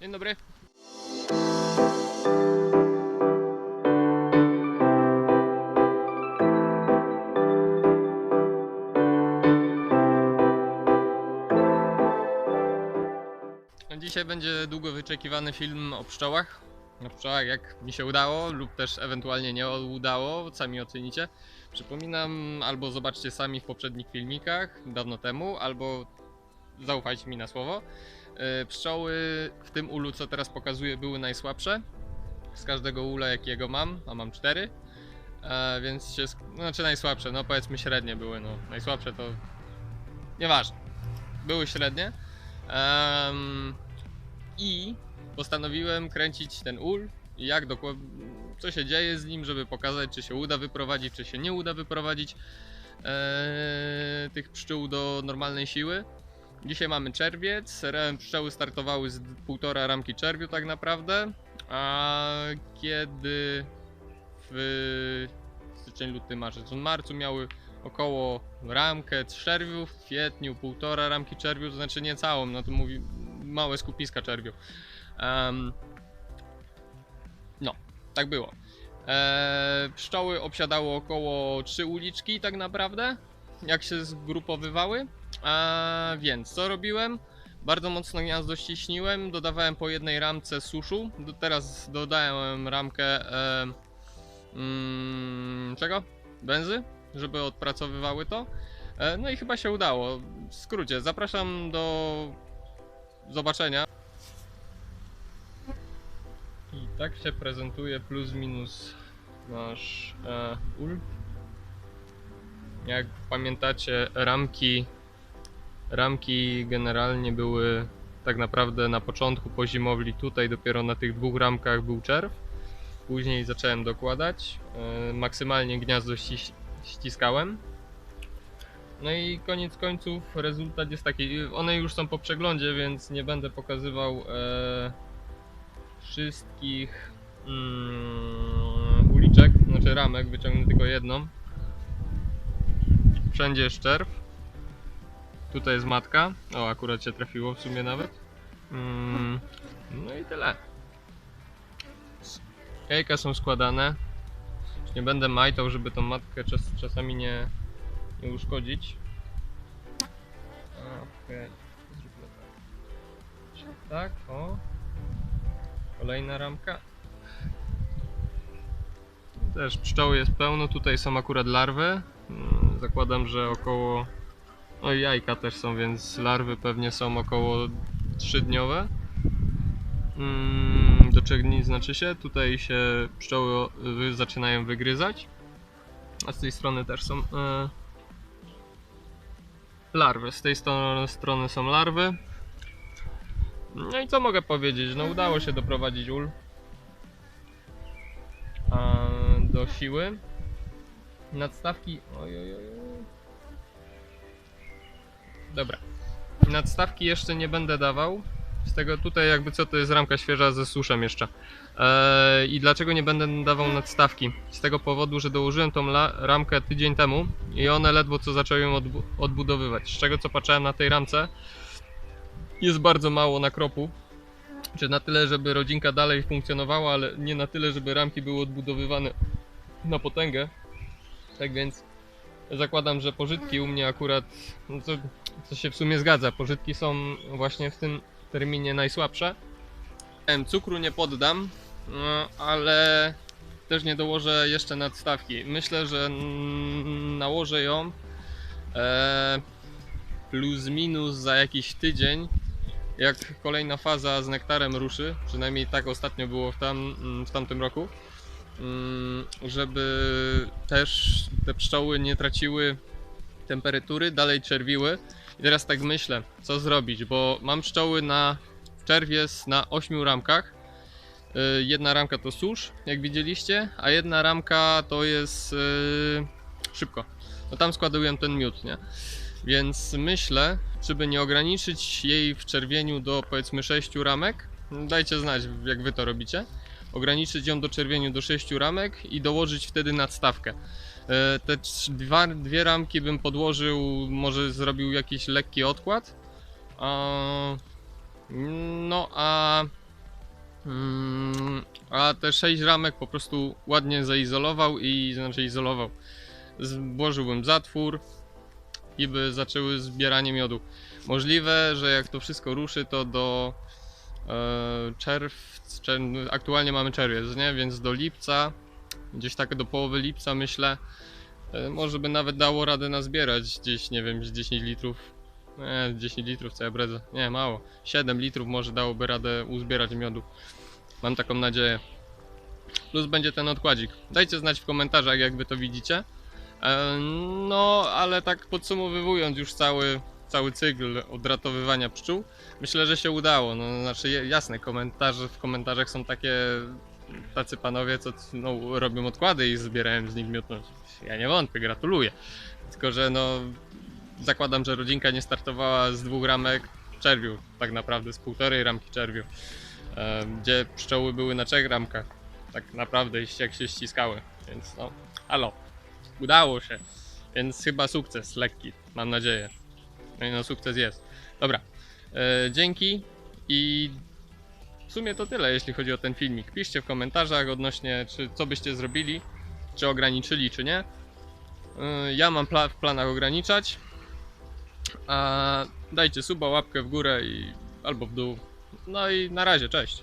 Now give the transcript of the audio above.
Dzień dobry. Dzisiaj będzie długo wyczekiwany film o pszczołach. O pszczołach, jak mi się udało, lub też ewentualnie nie udało, sami ocenicie. Przypominam, albo zobaczcie sami w poprzednich filmikach dawno temu, albo zaufajcie mi na słowo. E, Pszczoły w tym ulu, co teraz pokazuję, były najsłabsze. Z każdego ula, jakiego mam, a mam cztery. E, więc się. No, znaczy najsłabsze, no powiedzmy średnie były. No, najsłabsze to. Nieważne. Były średnie. I postanowiłem kręcić ten ul. i Jak dokładnie. Co się dzieje z nim, żeby pokazać, czy się uda wyprowadzić, czy się nie uda wyprowadzić e, tych pszczół do normalnej siły. Dzisiaj mamy czerwiec, pszczoły startowały z półtora ramki czerwiu tak naprawdę, a kiedy w styczeń, luty, marzec, w marcu miały około ramkę czerwiu, w kwietniu półtora ramki czerwiu, to znaczy nie całą, no to mówi małe skupiska czerwiu. Em, no, tak było. E, pszczoły obsiadały około 3 uliczki tak naprawdę, jak się zgrupowywały. A więc co robiłem? Bardzo mocno gniazdo ściśniłem, dodawałem po jednej ramce suszu. Do, teraz dodałem ramkę e, mm, czego? Benzy, żeby odpracowywały to. E, no i chyba się udało. W skrócie, zapraszam do zobaczenia. I tak się prezentuje plus minus nasz e, ul. Jak pamiętacie, ramki Ramki generalnie były tak naprawdę na początku po zimowli, tutaj dopiero na tych dwóch ramkach był czerw. Później zacząłem dokładać. e, Maksymalnie gniazdo ściskałem. No i koniec końców rezultat jest taki. One już są po przeglądzie, więc nie będę pokazywał e, wszystkich mm, uliczek, znaczy ramek, wyciągnę tylko jedną. Wszędzie jest czerw. Tutaj jest matka. O, akurat się trafiło w sumie nawet. Mm, no i tyle. Jajka są składane. Nie będę majtał, żeby tą matkę czas, czasami nie, nie uszkodzić. Okej. Tak. Tak, o. Kolejna ramka. Też pszczoły jest pełno. Tutaj są akurat larwy. Mm, Zakładam, że około no i jajka też są, więc larwy pewnie są około 3-dniowe. Mm, do 3 dni znaczy się. Tutaj się pszczoły zaczynają wygryzać. A z tej strony też są e, larwy. Z tej strony są larwy. No i co mogę powiedzieć? No udało się doprowadzić ul a, do siły. Nadstawki. Oj, oj, oj. oj. Dobra. Nadstawki jeszcze nie będę dawał. Z tego tutaj jakby co to jest ramka świeża ze suszem jeszcze. Eee, I dlaczego nie będę dawał nadstawki? Z tego powodu, że dołożyłem tą ramkę tydzień temu i one ledwo co zaczęły ją odbu- odbudowywać. Z czego co patrzyłem na tej ramce jest bardzo mało nakropu. Czy na tyle, żeby rodzinka dalej funkcjonowała, ale nie na tyle, żeby ramki były odbudowywane na potęgę. Tak więc zakładam, że pożytki u mnie akurat, no co, się w sumie zgadza, pożytki są właśnie w tym terminie najsłabsze. Cukru nie poddam, no, ale też nie dołożę jeszcze nadstawki. Myślę, że nałożę ją e, plus minus za jakiś tydzień, jak kolejna faza z nektarem ruszy, przynajmniej tak ostatnio było w, tam, w tamtym roku żeby też te pszczoły nie traciły temperatury, dalej czerwiły. I teraz tak myślę, co zrobić, bo mam pszczoły na czerwiec na 8 ramkach. Y, Jedna ramka to susz, jak widzieliście, a jedna ramka to jest yy, szybko. No tam składuję ten miód, nie? Więc myślę, żeby nie ograniczyć jej w czerwieniu do powiedzmy 6 ramek. Dajcie znać, jak wy to robicie ograniczyć ją do czerwieniu do 6 ramek i dołożyć wtedy nadstawkę. E, Te dwa, dwie ramki bym podłożył, może zrobił jakiś lekki odkład. No a Mm, a te 6 ramek po prostu ładnie zaizolował i znaczy izolował. Złożyłbym zatwór i by zaczęły zbieranie miodu. Możliwe, że jak to wszystko ruszy, to do e, czerwca, czer, aktualnie mamy czerwiec, nie? Więc do lipca, gdzieś tak do połowy lipca myślę, e, może by nawet dało radę nazbierać gdzieś, nie wiem, z 10 litrów. Nie, 10 litrów co ja bredzę. Nie, mało. 7 litrów może dałoby radę uzbierać miodu. Mam taką nadzieję. Plus będzie ten odkładzik. Dajcie znać w komentarzach, jak wy to widzicie. E, No, ale tak podsumowując już cały, cały cykl odratowywania pszczół, myślę, że się udało. No, znaczy, jasne, komentarze w komentarzach są takie tacy panowie, co no, robią odkłady i zbierają z nich miód. No, ja nie wątpię, gratuluję. Tylko, że no, zakładam, że rodzinka nie startowała z dwóch ramek czerwiu, tak naprawdę z półtorej ramki czerwiu, gdzie pszczoły były na trzech ramkach, tak naprawdę, jak się ściskały, więc no, halo, udało się, więc chyba sukces lekki, mam nadzieję. No sukces jest. Dobra, e, dzięki i w sumie to tyle, jeśli chodzi o ten filmik. Piszcie w komentarzach odnośnie, czy co byście zrobili, czy ograniczyli, czy nie. E, Ja mam pla- w planach ograniczać. A dajcie suba, łapkę w górę i albo w dół. No i na razie, cześć.